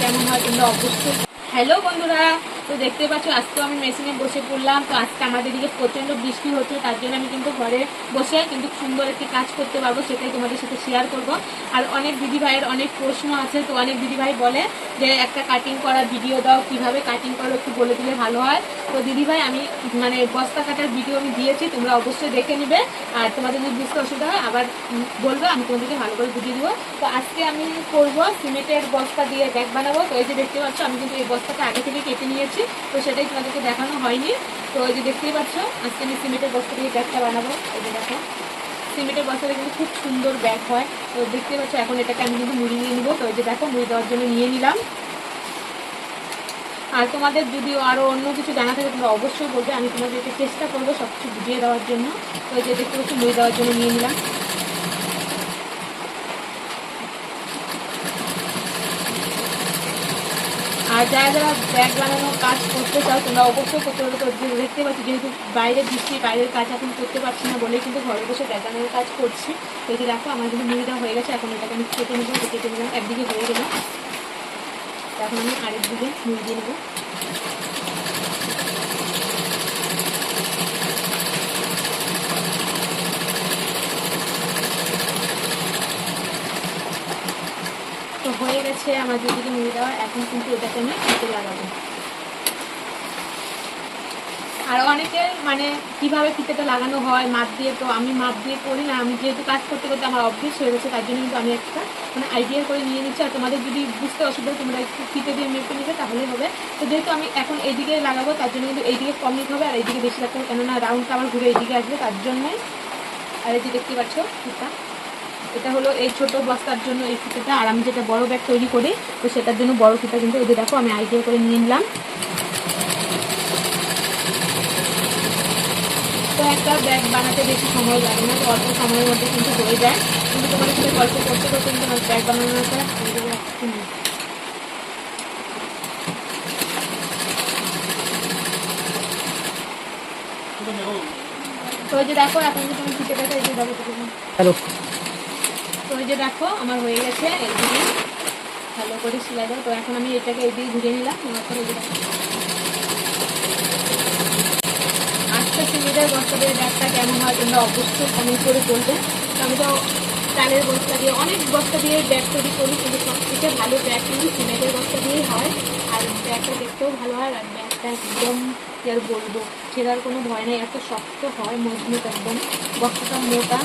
কেমন হয় অবশ্যই হ্যালো বন্ধুরা, তো দেখতে পাচ্ছ আজকে আমি মেশিনে বসে পড়লাম। তো আজকে আমাদের দিকে প্রচণ্ড বৃষ্টি হচ্ছে, তার জন্য আমি কিন্তু ঘরে বসে কিন্তু সুন্দর একটি কাজ করতে পারব, সেটাই তোমাদের সাথে শেয়ার করব। আর অনেক দিদিভাইয়ের অনেক প্রশ্ন আছে, তো অনেক দিদিভাই বলে যে একটা কাটিং করা ভিডিও দাও, কীভাবে কাটিং করো, একটু বলে দিলে ভালো হয়। তো দিদিভাই, আমি মানে বস্তা কাটার ভিডিও আমি দিয়েছি, তোমরা অবশ্যই দেখে নিবে। আর তোমাদের যদি বুঝতে অসুবিধা হয়, আবার বলবে, আমি তোমাদেরকে ভালো করে বুঝিয়ে দিব। তো আজকে আমি করব সিমেন্টের বস্তা দিয়ে ব্যাগ বানাবো। তো এই যে দেখতে পাচ্ছ, আমি কিন্তু এই বস্তাটা আগে থেকে কেটে নিয়েছি। তো সেটাই তোমাদেরকে দেখানো হয়নি। তো এই যে দেখতেই পাচ্ছ, আজকে আমি সিমেন্টের বস্তা দিয়ে ব্যাগটা বানাবো। এই যে দেখো। সিমেন্টের বস্তাটা কিন্তু খুব সুন্দর ব্যাগ হয়। তো দেখতে পাচ্ছ এখন এটাকে আমি কিন্তু মুড়ি নিয়ে নিবো। তো যে দেখো, মুড়ি দেওয়ার জন্য নিয়ে নিলাম। আর তোমাদের যদি আরও অন্য কিছু জানা থাকে তোমরা অবশ্যই বলবে। আমি তোমাদেরকে চেষ্টা করব সব কিছু বুঝিয়ে দেওয়ার জন্য। তো যে দেখতে পাচ্ছি, মুড়ি দেওয়ার জন্য নিয়ে নিলাম। আর যারা যারা ব্যাগ বানানোর কাজ করতে চাও, তোমরা অবশ্যই করতে পারো। দেখতে পাচ্ছি, যেহেতু বাইরে বৃষ্টি, বাইরের কাজ এখন করতে পারছি না বলে কিন্তু ঘরে বসে ব্যাগ বানানোর কাজ করছি। এই দেখো, আমার কিন্তু মুড়িটা হয়ে গেছে, এখন এটাকে আমি কেটে নেব, কেটে নিলাম, একদিকে হয়ে গেলাম এখন আমি আরেক দিকে মুড়ি দিয়ে নেব। তো হয়ে গেছে আমার যেদিকে মুড়ি দেওয়া। এখন কিন্তু এটাকে আমি খেতে লাগাবো। আর অনেকে মানে কীভাবে ফিতেটা লাগানো হয়, মাপ দিয়ে তো আমি মাপ দিয়ে করি না। আমি যেহেতু কাজ করতে করতে আমার অভ্যেস হয়ে গেছে, তার জন্য কিন্তু আমি একটা মানে আইডিয়া করে নিয়ে নিচ্ছি। আর তোমাদের যদি বুঝতে অসুবিধা তোমরা একটু ফিতে দিয়ে মেপে নিবে তাহলেই হবে। তো যেহেতু আমি এখন এইদিকে লাগাবো, তার জন্য কিন্তু এইদিকে কম নিতে হবে আর এইদিকে বেশি রাখতে হবে কেননা রাউন্ডটা আমার ঘুরে এইদিকে আসবে, তার জন্যই। আর এই যে দেখতে পাচ্ছ ফিতা এটা হলো এই ছোট বস্তার জন্য এই ফিতাটা। আর আমি যেটা বড় ব্যাগ তৈরি করি, তো সেটার জন্য বড় ফিতা কিন্তু এই যে দেখো, আমি আইডিয়া করে নিয়ে নিলাম। তো একটা ব্যাগ বানাতে বেশি সময় লাগে না অল্প সময়ের মধ্যে কিন্তু হয়ে যায়। কিন্তু তোমাদের সাথে গল্প করতে করতে কিন্তু আমার ব্যাগ বানানোটা তো যে দেখো, এখন যদি তুমি ফিতেটাকে এই যে দেখো তো যে দেখো, আমার হয়ে গেছে এইদিকে ভালো করে সেলাই দাও তো এখন আমি এটাকে এইদিকে ঘুরে নিলাম। নেওয়ার পরে আজকে সিমেন্টের বস্তাদের ব্যাগটা কেমন হয় তোমরা অবশ্যই কমেন্ট করে বলবে। আমি তো চালের বস্তা দিয়ে, অনেক বস্তা দিয়ে ব্যাগ তৈরি করি, কিন্তু সব থেকে ভালো ব্যাগ কিন্তু সিমেন্টের বস্তা দিয়েই হয়। আর ব্যাগটা দেখতেও ভালো হয়, আর ব্যাগটা একদম কি আর বলব ছেঁড়ার কোনো ভয় নেই। এত শক্ত হয়, মজবুত একদম। বস্তাটা মোটা।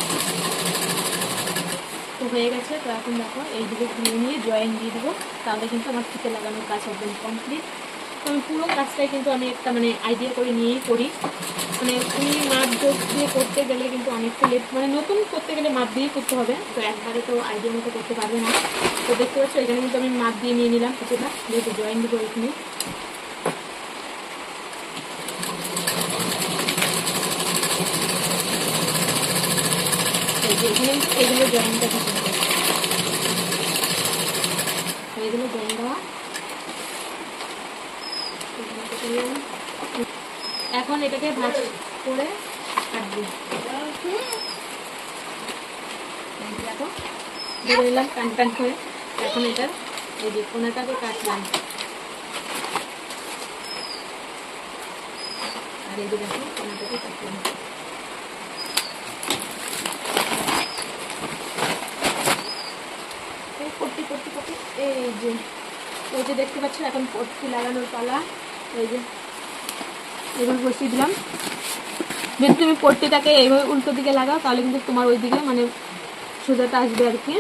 হয়ে গেছে, তো এখন দেখো এইদিকে ঘুরিয়ে নিয়ে জয়েন দিয়ে দেবো। তাহলে কিন্তু আমার ফিতে লাগানোর কাজ একদম কমপ্লিট তো আমি পুরো কাজটাই কিন্তু আমি একটা মানে আইডিয়া করে নিয়েই করি। মানে তুমি মাপ যোগ দিয়ে করতে গেলে কিন্তু অনেকটা লেট মানে নতুন করতে গেলে মাপ দিয়েই করতে হবে। তো একবারে তো আইডিয়া মতো করতে পারবে না। তো দেখতে পাচ্ছ, এখানে কিন্তু আমি মাপ দিয়ে নিয়ে নিলাম কিছুটা। যেহেতু জয়েন দিব এখানে। এখানে এগুলো জয়েনটা দিতে এগুলো জয়েন দেওয়া। এখানে এটাকে ভাজ করে কাটবো। দেখো, ধরে নিলাম টান টান করে। এখন এটার এই যে কোনাটাকে কাটলাম। আর এই যে দেখো কোনাটাকে কাটলাম এই পট্টি পট্টি পট্টি এই যে ওই যে দেখতে পাচ্ছ এখন পট্টি লাগানোর পালা। এই যে এবার বসিয়ে দিলাম। যদি তুমি পট্টিটাকে এইভাবে উল্টো দিকে লাগাও তাহলে কিন্তু তোমার ওই দিকে মানে সোজাটা আসবে আর কি।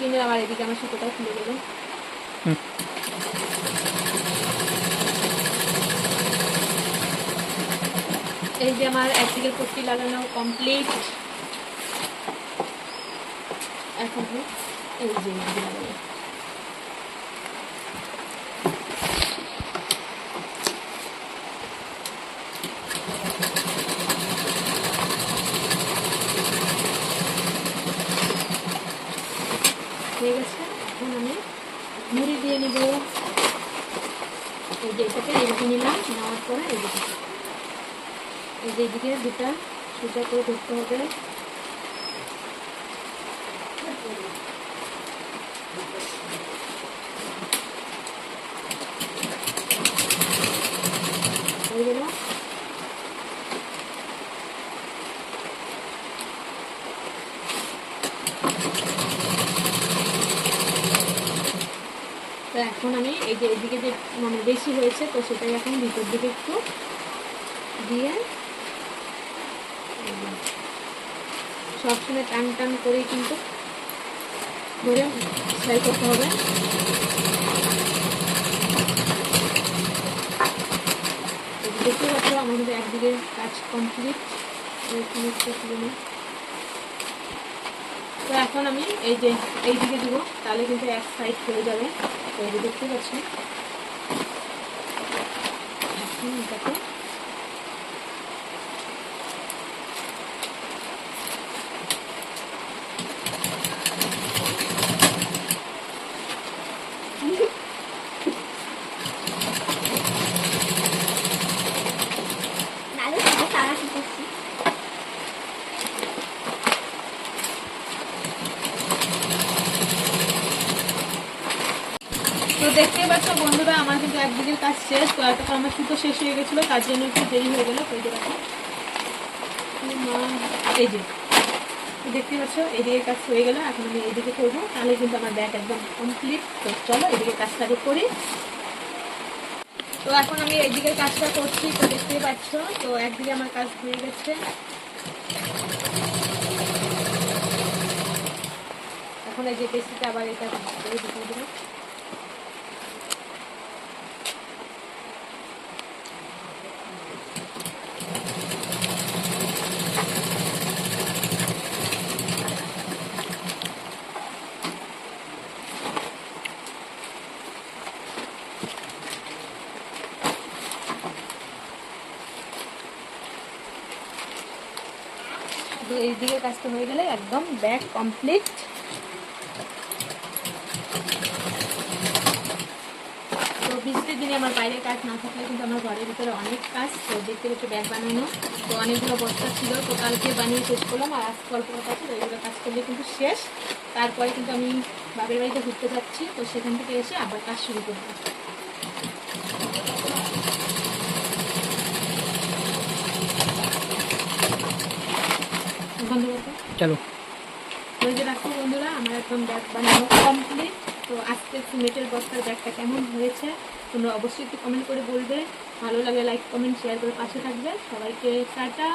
কিন্তু আবার এদিকে আমার সুতোটা খুলে গেল। এই যে আমার একদিকে পট্টি লাগানো কমপ্লিট এখন এই যে। হয়ে গেছে। দিয়ে নিব। এই যে এটাকে এদিকে নিলাম দুটা। সোজা করে ধরতে হবে। তো এখন আমি এই যে এদিকে যে মানে বেশি হয়েছে, তো সেটাই এখন ভিতর দিকে একটু দিয়ে সবসময় টান টান করে কিন্তু ধরে সেলাই করতে হবে। দেখতে পাচ্ছ, আমাদের একদিকে কাজ কমপ্লিট তো এখন আমি এই যে এই দিকে দিব, তাহলে কিন্তু এক সাইড হয়ে যাবে। তো এই দেখতে পাচ্ছি। এখন এটাকে নালে সাথে তারা কি করছি তো দেখতে পাচ্ছ বন্ধুরা, আমার কিন্তু একদিকের কাজ শেষ তো এতক্ষণ আমার সুতো শেষ হয়ে গেছিল, তার জন্য একটু দেরি হয়ে গেলো, এই যে দেখতে পাচ্ছ, এদিকে কাজ হয়ে গেল, এখন আমি এদিকে করব, তাহলে কিন্তু আমার ব্যাগ একদম কমপ্লিট তো চলো, এদিকে কাজটা করি। তো এখন আমি এইদিকে কাজটা করছি, তো দেখতেই পাচ্ছ, তো একদিকে আমার কাজ হয়ে গেছে। এখন এই যে বেশিটা আবার এটা তো এই দিকে কাজটা হয়ে গেলে একদম ব্যাগ কমপ্লিট তো বৃষ্টির দিনে আমার বাইরের কাজ না থাকলে কিন্তু আমার ঘরের ভিতরে অনেক কাজ, তো দেখতে পাচ্ছি ব্যাগ বানানো। তো অনেকগুলো বস্তা ছিল, তো কালকে বানিয়ে শেষ করলাম আর আজকে অল্প আছে এগুলো কাজ করলে কিন্তু শেষ। তারপরে কিন্তু আমি বাপের বাড়িতে ঘুরতে যাচ্ছি, তো সেখান থেকে এসে আবার কাজ শুরু করব। বন্ধ চলো। ওই যে বন্ধুরা আমার একদম ব্যাগ বানানো কমপ্লিট তো আজকে সিমেন্টের বস্তার ব্যাগটা কেমন হয়েছে তোমরা অবশ্যই একটু কমেন্ট করে বলবে। ভালো লাগে লাইক কমেন্ট শেয়ার করে পাশে থাকবে। সবাইকে টাটা।